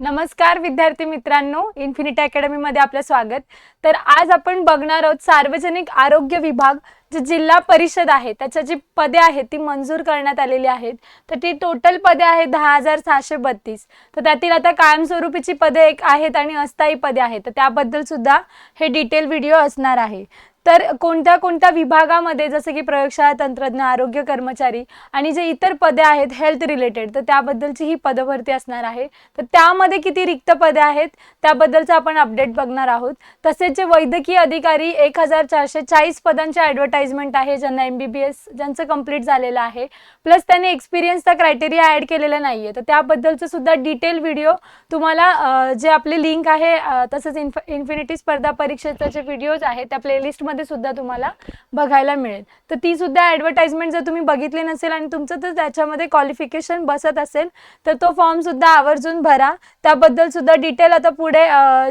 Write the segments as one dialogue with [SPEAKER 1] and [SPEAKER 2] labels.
[SPEAKER 1] नमस्कार विद्यार्थी मित्रांनो इन्फिनिटी अकॅडमीमध्ये आपलं स्वागत. तर आज आपण बघणार आहोत सार्वजनिक आरोग्य विभाग जे जिल्हा परिषद आहे त्याच्या जी पदे आहेत ती मंजूर करण्यात आलेली आहेत. तर ती टोटल पदे आहेत दहा हजार सहाशे बत्तीस. तर त्यातील आता कायमस्वरूपीची पदे एक आहेत आणि अस्थायी पदे आहेत. तर त्याबद्दल सुद्धा हे डिटेल व्हिडिओ असणार आहे. तर कोणत्या कोणत्या विभागामध्ये जसं की प्रयोगशाळा तंत्रज्ञ आरोग्य कर्मचारी आणि जे इतर पदे आहेत हेल्थ रिलेटेड तर त्याबद्दलची ही पदभरती असणार आहे. तर त्यामध्ये किती रिक्त पदे आहेत त्याबद्दलचं आपण अपडेट बघणार आहोत. तसेच जे वैद्यकीय अधिकारी एक हजार चारशे चाळीस पदांचे ॲडव्हर्टाइजमेंट आहे ज्यांना एम बी बी एस ज्यांचं कंप्लीट झालेलं आहे. प्लस त्यांनी एक्सपिरियन्सचा क्रायटेरिया ॲड केलेला नाही आहे तर त्याबद्दलचं सुद्धा डिटेल व्हिडिओ तुम्हाला जे आपली लिंक आहे तसंच इन्फ इन्फिनिटी स्पर्धा परीक्षेचा जे व्हिडिओज आहेत त्या प्लेलिस्ट मध्ये सुद्धा तुम्हाला बघायला मिळेल. तर ती सुद्धा ॲडव्हर्टाइजमेंट जर तुम्ही बघितली नसेल आणि तुमचं तर त्याच्यामध्ये क्वालिफिकेशन बसत असेल तर तो फॉर्म सुद्धा आवर्जून भरा. त्याबद्दल सुद्धा डिटेल आता पुढे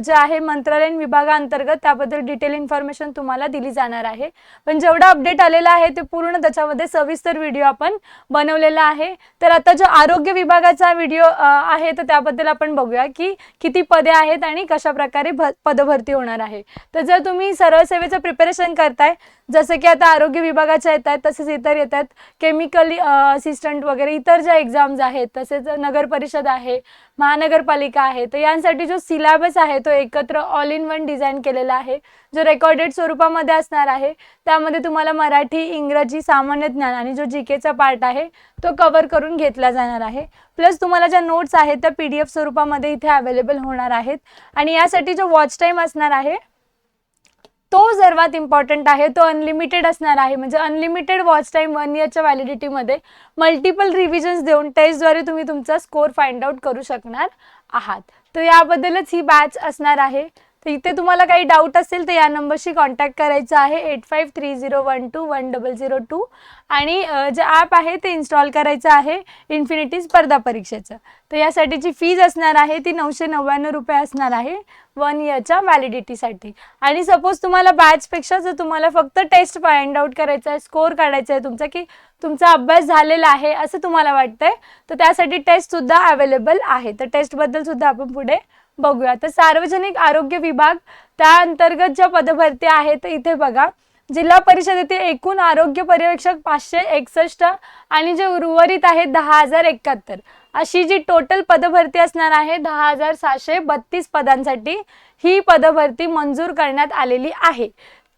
[SPEAKER 1] जे आहे मंत्रालयीन विभागाअंतर्गत त्याबद्दल डिटेल इन्फॉर्मेशन तुम्हाला दिली जाणार आहे. पण जेवढं अपडेट आलेलं आहे ते पूर्ण त्याच्यामध्ये सविस्तर व्हिडिओ आपण बनवलेला आहे. तर आता जो आरोग्य विभागाचा व्हिडिओ आहे तर त्याबद्दल आपण बघूया की किती पदे आहेत आणि कशा प्रकारे भ पदभरती होणार आहे. तर जर तुम्ही सरळ सेवेचं प्रिपरेशन करताय. जसं की आता आरोग्य विभागाच्या येत आहेत तसेच इतर येतात केमिकल असिस्टंट वगैरे इतर ज्या एक्झाम्स आहेत तसेच नगर परिषद आहे महानगरपालिका आहे तर यांसाठी जो सिलेबस आहे तो एकत्र ऑल इन वन डिझाईन केलेला आहे. जो रेकॉर्डेड स्वरूपामध्ये असणार आहे त्यामध्ये तुम्हाला मराठी इंग्रजी सामान्य ज्ञान आणि जो जी केचा पार्ट आहे तो कवर करून घेतला जाणार आहे. प्लस तुम्हाला ज्या नोट्स आहेत त्या पी डी एफ स्वरूपामध्ये इथे अवेलेबल होणार आहेत. आणि यासाठी जो वॉच टाईम असणार आहे तो सर्वात इम्पॉर्टंट आहे तो अनलिमिटेड असणार आहे. म्हणजे अनलिमिटेड वॉच टाईम वन इयरच्या व्हॅलिडिटीमध्ये मल्टिपल रिव्हिजन्स देऊन टेस्टद्वारे तुम्ही तुमचा स्कोअर फाइंड आउट करू शकणार आहात. तर याबद्दलच ही बॅच असणार आहे. इथे तुम्हाला काही डाऊट असेल तर या नंबरशी कॉन्टॅक्ट करायचं आहे. Eight five three zero one two one double zero two आणि जे ॲप आहे ते इन्स्टॉल करायचं आहे इन्फिनिटी स्पर्धा परीक्षेचं. तर यासाठीची फीज असणार आहे ती नऊशे नव्याण्णव रुपये असणार आहे वन इयरच्या व्हॅलिडिटीसाठी आणि सपोज तुम्हाला बॅचपेक्षा जर तुम्हाला फक्त टेस्ट फाइंड आउट करायचा आहे स्कोअर काढायचा आहे तुमचा की तुमचा अभ्यास झालेला आहे असं तुम्हाला वाटतंय तर त्यासाठी टेस्टसुद्धा अवेलेबल आहे. तर टेस्टबद्दल सुद्धा आपण पुढे बघूया. तर सार्वजनिक आरोग्य विभाग त्या अंतर्गत ज्या पदभरती आहेत इथे बघा. जिल्हा परिषदेतील एकूण आरोग्य पर्यवेक्षक पाचशे एकसष्ट आणि जे उर्वरित आहेत दहा हजार एकाहत्तर अशी जी टोटल पदभरती असणार आहे दहा हजार सहाशे बत्तीस पदांसाठी ही पदभरती मंजूर करण्यात आलेली आहे.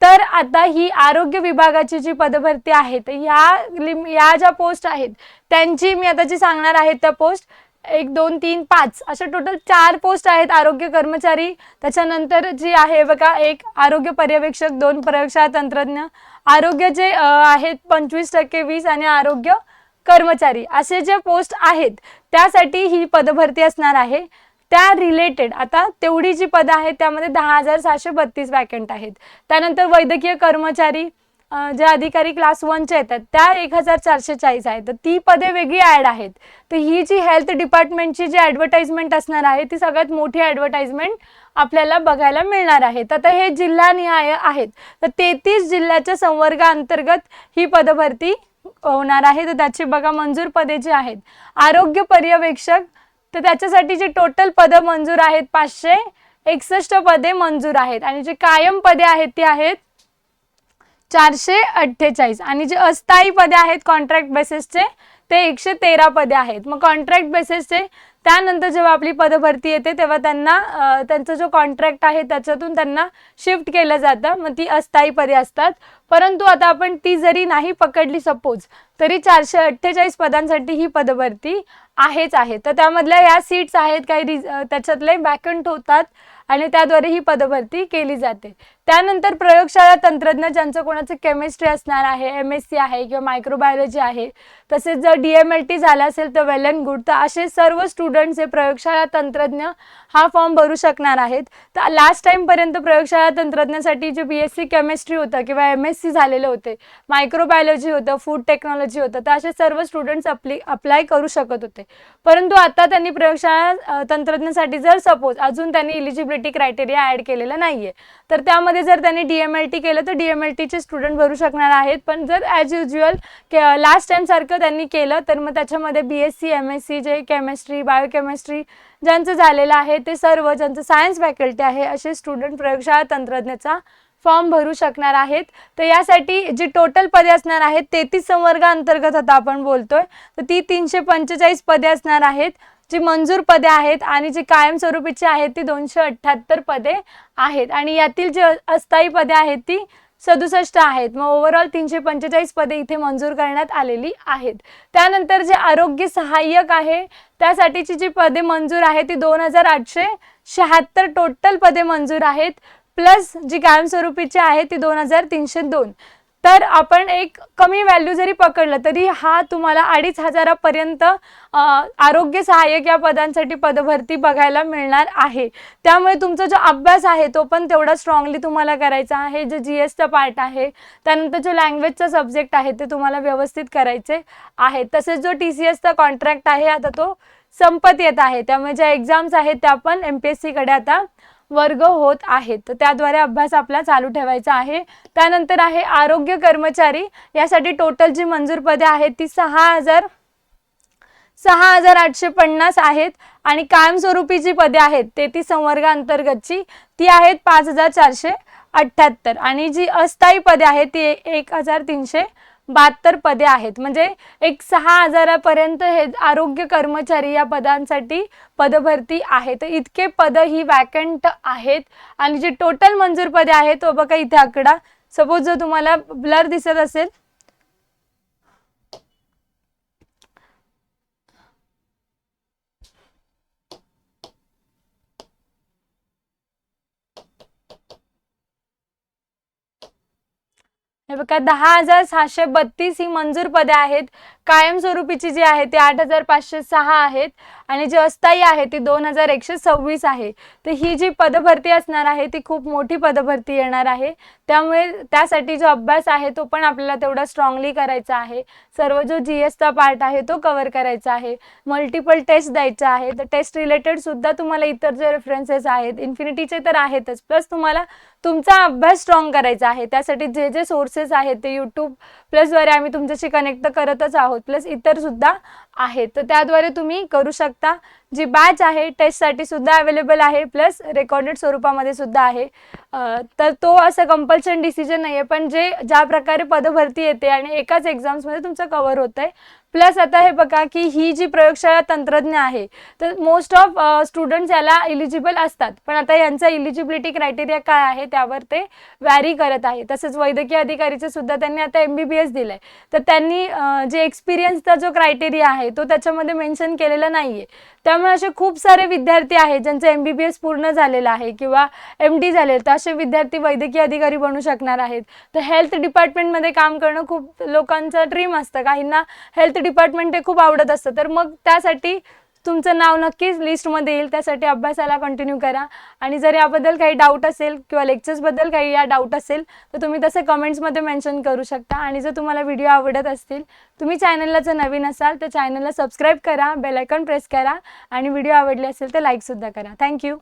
[SPEAKER 1] तर आता ही आरोग्य विभागाची जी पदभरती आहे तर ह्या लिम या ज्या पोस्ट आहेत त्यांची मी आता जी सांगणार आहे त्या पोस्ट एक दोन तीन पाच. अशा टोटल चार पोस्ट आहेत आरोग्य कर्मचारी. त्याच्यानंतर जी आहे बघा एक आरोग्य पर्यवेक्षक दोन प्रयोगशाळा तंत्रज्ञ. आरोग्य जे आहेत पंचवीस टक्के वीस आणि आरोग्य कर्मचारी. असे जे पोस्ट आहेत त्यासाठी ही पदभरती असणार आहे. त्या रिलेटेड आता तेवढी जी पदं आहेत त्यामध्ये दहा हजार सहाशे बत्तीस वॅकंट आहेत. त्यानंतर वैद्यकीय कर्मचारी जे अधिकारी क्लास वनचे येतात त्या एक हजार चारशे चाळीस आहेत. तर ती पदे वेगळी ॲड आहेत. तर ही जी हेल्थ डिपार्टमेंटची जी ॲडव्हर्टाइजमेंट असणार आहे ती सगळ्यात मोठी ॲडव्हर्टाइजमेंट आपल्याला बघायला मिळणार आहे. तर आता हे जिल्हानिहाय आहेत. तर तेहतीस जिल्ह्याच्या संवर्गाअंतर्गत ही पदभरती होणार आहे तर त्याची बघा मंजूर पदे जी आहेत आरोग्य पर्यवेक्षक तर त्याच्यासाठी जे टोटल पदं मंजूर आहेत पाचशे एकसष्ट पदे मंजूर आहेत. आणि जे कायम पदे आहेत ती आहेत चारशे अठ्ठेचाळीस. आणि जे अस्थायी पदे आहेत कॉन्ट्रॅक्ट बेसिसचे ते एकशे तेरा पदे आहेत. मग कॉन्ट्रॅक्ट बेसिसचे त्यानंतर जेव्हा आपली पदभरती येते तेव्हा त्यांना त्यांचा जो कॉन्ट्रॅक्ट आहे त्याच्यातून त्यांना शिफ्ट केलं जातं. मग ती अस्थायी पदे असतात. परंतु आता आपण ती जरी नाही पकडली सपोज तरी चारशे अठ्ठेचाळीस पदांसाठी ही पदभरती आहेच आहे तर त्यामधल्या या सीट्स आहेत काही रिज त्याच्यातले वॅकंट होतात आणि त्याद्वारे ही पदभरती केली जाते. त्यानंतर प्रयोगशाळा तंत्रज्ञ ज्यांचं कोणाचं केमिस्ट्री असणार आहे एम एस सी आहे किंवा मायक्रोबायोलॉजी आहे तसेच जर डी एम एल टी झाला असेल तर वेल अँड गुड तर असे सर्व स्टुडंट्स हे प्रयोगशाळा तंत्रज्ञ हा फॉर्म भरू शकणार आहेत. तर लास्ट टाईमपर्यंत प्रयोगशाळा तंत्रज्ञासाठी जे बी एस सी केमिस्ट्री होतं किंवा एम एस सी झालेले होते मायक्रोबायोलॉजी होतं फूड टेक्नॉलॉजी होतं तर असे सर्व स्टुडंट्स अप्ली अप्लाय करू शकत होते. परंतु आता त्यांनी प्रयोगशाळा तंत्रज्ञासाठी जर सपोज अजून त्यांनी इलिजिबिलिटी क्रायटेरिया ॲड केलेला आहे तर त्यामध्ये मध्ये जर त्यांनी डी एम एल टी केलं तर डी एम एल टीचे स्टुडंट भरू शकणार आहेत. पण जर ॲज युज्युअल लास्ट टाइमसारखं त्यांनी केलं तर मग त्याच्यामध्ये B S C M S C जे केमिस्ट्री बायोकेमिस्ट्री ज्यांचं झालेलं आहे ते सर्व ज्यांचं सायन्स फॅकल्टी आहे असे स्टुडंट प्रयोगशाळा तंत्रज्ञाचा फॉर्म भरू शकणार आहेत. तर यासाठी जी टोटल पदे असणार आहेत तेहतीस संवर्गाअंतर्गत आता आपण बोलतोय तर ती तीनशे पंचेचाळीस पदे असणार आहेत. जी मंजूर पदे आहेत आणि जी कायमस्वरूपीची आहेत ती दोनशे अठ्ठ्याहत्तर पदे आहेत. आणि यातील जी अस्थायी पदे आहेत ती सदुसष्ट आहेत. मग ओव्हरऑल तीनशे पंचेचाळीस पदे इथे मंजूर करण्यात आलेली आहेत. त्यानंतर जे आरोग्य सहाय्यक आहे त्यासाठीची जी पदे मंजूर आहे ती दोन हजार आठशे शहात्तर टोटल पदे मंजूर आहेत. प्लस जी कायमस्वरूपीची आहे ती दोन हजार तीनशे दोन. तर आपण एक कमी व्हॅल्यू जरी पकडलं तरी हा तुम्हाला अडीच हजारापर्यंत आरोग्य सहाय्यक या पदांसाठी पदभरती बघायला मिळणार आहे. त्यामुळे तुमचा जो अभ्यास आहे तो पण तेवढा स्ट्रॉंगली तुम्हाला करायचा आहे. जे जी एसचा पार्ट आहे त्यानंतर जो लँग्वेजचा सब्जेक्ट आहे ते तुम्हाला व्यवस्थित करायचे आहे. तसेच जो टी सी एसचा कॉन्ट्रॅक्ट आहे आता तो संपत येत आहे. त्यामुळे ज्या एक्झाम्स आहेत त्या पण एम पी एस सीकडे आता वर्ग होत आहेत. तर त्याद्वारे अभ्यास आपला चालू ठेवायचा आहे. त्यानंतर आहे आरोग्य कर्मचारी. यासाठी टोटल जी मंजूर पदे आहेत ती सहा हजार सहा हजार आठशे पन्नास आहेत. आणि कायमस्वरूपी जी पदे आहेत ते ती संवर्गाअंतर्गतची ती आहेत पाच हजार चारशे अठ्ठ्याहत्तर. आणि जी अस्थायी पदे आहेत ती एक हजार तीनशे बहात्तर पदे आहेत. म्हणजे एक सहा हजारापर्यंत हे आरोग्य कर्मचारी या पदांसाठी पदभरती आहे तर इतके पद ही वॅकंट आहेत. आणि जे टोटल मंजूर पदे आहेत तो बघा इथे आकडा. सपोज जर तुम्हाला ब्लर दिसत असेल हे बघा दहा हजार सहाशे बत्तीस ही मंजूर पदे आहेत. कायमस्वरूपीची जी आहे ती आठ हजार पाचशे सहा आहेत आणि जी अस्थायी आहे ती दोन हजार एकशे सव्वीस आहे. तर ही जी पदभरती असणार आहे ती खूप मोठी पदभरती येणार आहे. त्यामुळे त्यासाठी जो अभ्यास आहे तो पण आपल्याला तेवढा स्ट्रॉंगली करायचा आहे. सर्व जो जी एसचा पार्ट आहे तो कवर करायचा आहे. मल्टिपल टेस्ट द्यायचा आहे. तर टेस्ट रिलेटेड सुद्धा तुम्हाला इतर जे रेफरन्सेस आहेत इन्फिनिटीचे तर आहेतच. प्लस तुम्हाला तुमचा अभ्यास स्ट्रॉंग करायचा आहे. त्यासाठी जे जे सोर्सेस आहेत ते यूट्यूब प्लसद्वारे आम्ही तुमच्याशी कनेक्ट करतच आहोत. प्लस इतर सुद्धा आहेत तर त्याद्वारे तुम्ही करू शकता. जी बॅच आहे टेस्टसाठी सुद्धा अवेलेबल आहे. प्लस रेकॉर्डेड स्वरूपामध्ये सुद्धा आहे. तर तो असं कंपल्शन डिसिजन नाही आहे पण जे ज्या प्रकारे पदभरती येते आणि एकाच एक्झाम्समध्ये तुमचं कवर होतं आहे प्लस आता हे बघा की ही जी प्रयोगशाळा तंत्रज्ञ आहे तर मोस्ट ऑफ स्टुडंट्स याला इलिजिबल असतात. पण आता यांचा इलिजिबिलिटी क्रायटेरिया काय आहे त्यावर ते व्हॅरी करत आहे. तसंच वैद्यकीय अधिकारीचं सुद्धा त्यांनी आता एम बी बी एस दिलं आहे तर त्यांनी जे एक्सपिरियन्सचा जो क्रायटेरिया आहे तो त्याच्यामध्ये मेन्शन केलेला नाही आहे त्यामुळे असे खूप सारे विद्यार्थी आहेत ज्यांचं एम बी बी एस पूर्ण झालेलं आहे किंवा एम डी झाले तर असे विद्यार्थी वैद्यकीय अधिकारी बनू शकणार आहेत. तर हेल्थ डिपार्टमेंटमध्ये काम करणं खूप लोकांचं ड्रीम असतं. काहींना हेल्थ डिपार्टमेंट हे खूप आवडत असतं. तर मग त्यासाठी तुमचं नाव नक्कीच लिस्टमध्ये येईल. त्यासाठी अभ्यासाला कंटिन्यू करा. आणि जर याबद्दल काही डाऊट असेल किंवा लेक्चर्सबद्दल काही या डाऊट असेल तर तुम्ही तसं कमेंट्समध्ये मेन्शन करू शकता. आणि जर तुम्हाला व्हिडिओ आवडत असतील तुम्ही चॅनलला जर नवीन असाल तर चॅनलला सबस्क्राईब करा बेलायकॉन प्रेस करा. आणि व्हिडिओ आवडले असेल तर लाईकसुद्धा करा. थँक्यू